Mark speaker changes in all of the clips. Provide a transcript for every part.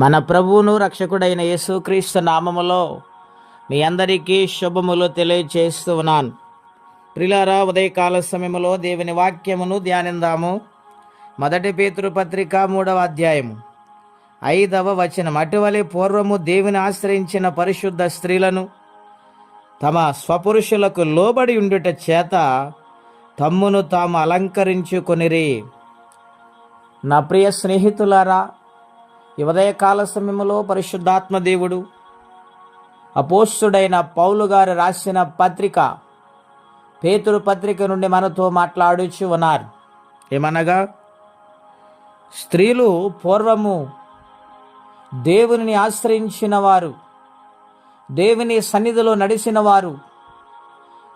Speaker 1: మన ప్రభువును రక్షకుడైన యేసుక్రీస్తు నామములో మీ అందరికీ శుభములు తెలియచేస్తూ ఉన్నాను. ప్రిలారా ఉదయకాల సమయంలో దేవుని వాక్యమును ధ్యానిందాము. మొదటి పేతృపత్రిక పత్రిక మూడవ అధ్యాయము. ఐదవ వచనం. అటువలే పూర్వము దేవుని ఆశ్రయించిన పరిశుద్ధ స్త్రీలను తమ స్వపురుషులకు లోబడి ఉండుట చేత తమ్మును తాము అలంకరించుకొనిరి. నా ప్రియ స్నేహితులారా ఈ ఉదయకాల సమయంలో పరిశుద్ధాత్మ దేవుడు అపోస్తుడైన పౌలు గారు రాసిన పత్రిక పేతురు పత్రిక నుండి మనతో మాట్లాడుచు ఉన్నారు. ఏమనగా స్త్రీలు పూర్వము దేవుని ఆశ్రయించిన వారు దేవుని సన్నిధిలో నడిచిన వారు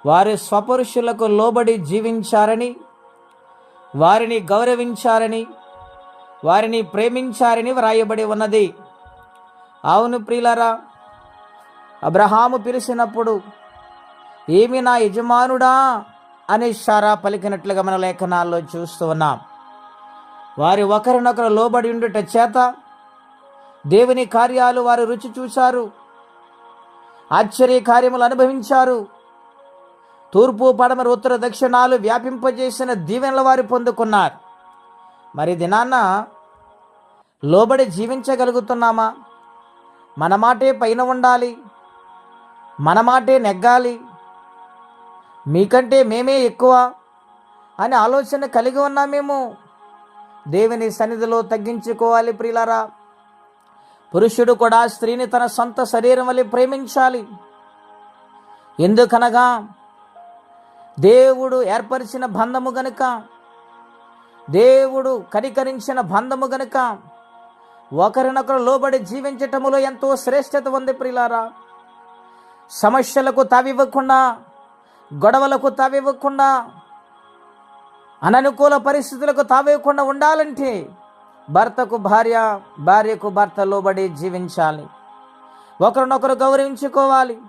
Speaker 1: వారి స్వపురుషులకు లోబడి జీవించారని వారిని గౌరవించారని వారిని ప్రేమించారని వ్రాయబడి ఉన్నది. అవును ప్రియులరా అబ్రహాము పిలిచినప్పుడు ఏమి నా యజమానుడా? అని షారా పలికినట్లుగా మన లేఖనాల్లో చూస్తూ ఉన్నాం. వారి ఒకరినొకరు లోబడి ఉండుట చేత దేవుని కార్యాలు వారు రుచి చూశారు ఆశ్చర్య కార్యములు అనుభవించారు. తూర్పు పడమర ఉత్తర దక్షిణాలు వ్యాపింపజేసిన దీవెనల వారు పొందుకున్నారు. మరి దినాన్న లోబడి జీవించగలుగుతున్నామా? మన మాటే పైన ఉండాలి. మన మాటే నెగ్గాలి. మీకంటే మేమే ఎక్కువ అని ఆలోచన కలిగి ఉన్నామేమో దేవుని సన్నిధిలో తగ్గించుకోవాలి ప్రియులరా. పురుషుడు కూడా స్త్రీని తన సొంత శరీరం వల్ల ప్రేమించాలి. ఎందుకనగా దేవుడు ఏర్పరిచిన బంధము గనుక దేవుడు కనికరించిన బంధము గనుక ఒకరినొకరు లోబడి జీవించటములో ఎంతో శ్రేష్టత ఉంది ప్రిలారా. సమస్యలకు తావివ్వకుండా గొడవలకు తావివ్వకుండా అననుకూల పరిస్థితులకు తావివ్వకుండా ఉండాలంటే భర్తకు భార్య భార్యకు భర్త లోబడి జీవించాలి. ఒకరినొకరు గౌరవించుకోవాలి.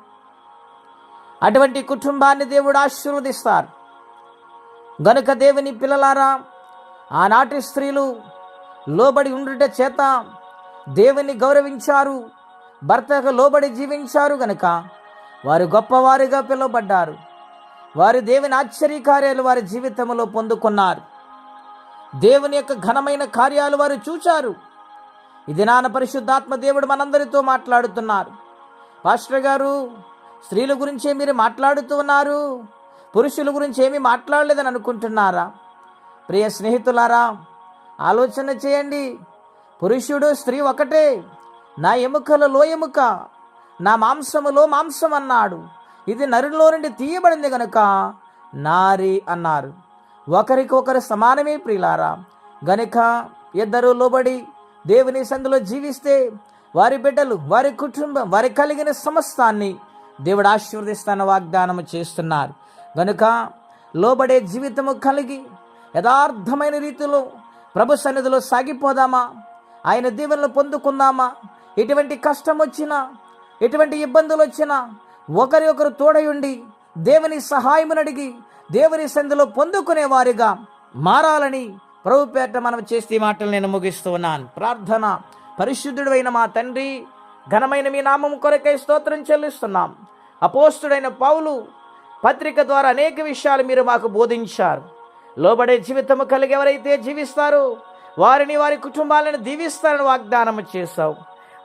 Speaker 1: అటువంటి కుటుంబాన్ని దేవుడు ఆశీర్వదిస్తారు. గనుక దేవుని పిల్లలారా ఆనాటి స్త్రీలు లోబడి ఉండుట చేత దేవుని గౌరవించారు. భర్తకు లోబడి జీవించారు గనుక వారు గొప్పవారిగా పిలువబడ్డారు. వారు దేవుని ఆశ్చర్యకార్యాలు వారి జీవితంలో పొందుకున్నారు. దేవుని యొక్క ఘనమైన కార్యాలు వారు చూచారు. ఇది నాన్న పరిశుద్ధాత్మ దేవుడు మనందరితో మాట్లాడుతున్నారు. పాస్టర్ గారు స్త్రీల గురించే మీరు మాట్లాడుతూ ఉన్నారు పురుషుల గురించి ఏమీ మాట్లాడలేదని అనుకుంటున్నారా? ప్రియ స్నేహితులారా ఆలోచన చేయండి. పురుషుడు స్త్రీ ఒకటే. నా ఎముకలలో ఎముక నా మాంసములో మాంసం అన్నాడు. ఇది నరులో నుండి తీయబడింది గనుక నారి అన్నారు. ఒకరికొకరు సమానమే ప్రియులారా గనుక ఇద్దరు లోబడి దేవుని సందులో జీవిస్తే వారి బిడ్డలు వారి కుటుంబం వారి కలిగిన సమస్తాన్ని దేవుడు ఆశీర్వదిస్తాన వాగ్దానం చేస్తున్నారు. గనుక లోబడే జీవితము కలిగి యథార్థమైన రీతిలో ప్రభు సన్నిధిలో సాగిపోదామా? ఆయన దీవెనలు పొందుకుందామా? ఎటువంటి కష్టం వచ్చినా ఎటువంటి ఇబ్బందులు వచ్చినా ఒకరి ఒకరు తోడయుండి దేవుని సహాయమును అడిగి దేవుని సంధిలో పొందుకునే వారిగా మారాలని ప్రభు పేట మనం చేస్తే ఈ మాటలు నేను ముగిస్తూ ఉన్నాను. ప్రార్థన పరిశుద్ధుడైన మా తండ్రి ఘనమైన మీ నామం కొరకై స్తోత్రం చెల్లిస్తున్నాం. అపోస్తుడైన పౌలు పత్రిక ద్వారా అనేక విషయాలు మీరు మాకు బోధించారు. లోబడే జీవితము కలిగి ఎవరైతే జీవిస్తారో. వారిని వారి కుటుంబాలను దీవిస్తారని వాగ్దానం చేశావు.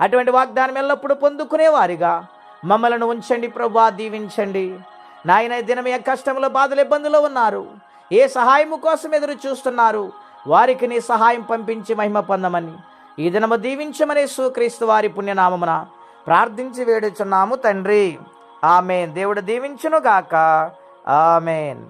Speaker 1: అటువంటి వాగ్దానం ఎల్లప్పుడూ పొందుకునే వారిగా మమ్మలను ఉంచండి ప్రభా దీవించండి. నాయన దినం ఏ కష్టంలో బాధలు ఇబ్బందులు ఉన్నారు? ఏ సహాయము కోసం ఎదురు చూస్తున్నారు? వారికి నీ సహాయం పంపించి మహిమ పొందమని. ఈ దినము దీవించమని సుక్రీస్తు వారి పుణ్యనామమున ప్రార్థించి వేడుచున్నాము తండ్రి. ఆమెన్. దేవుడు దీవించును గాక ఆమెన్.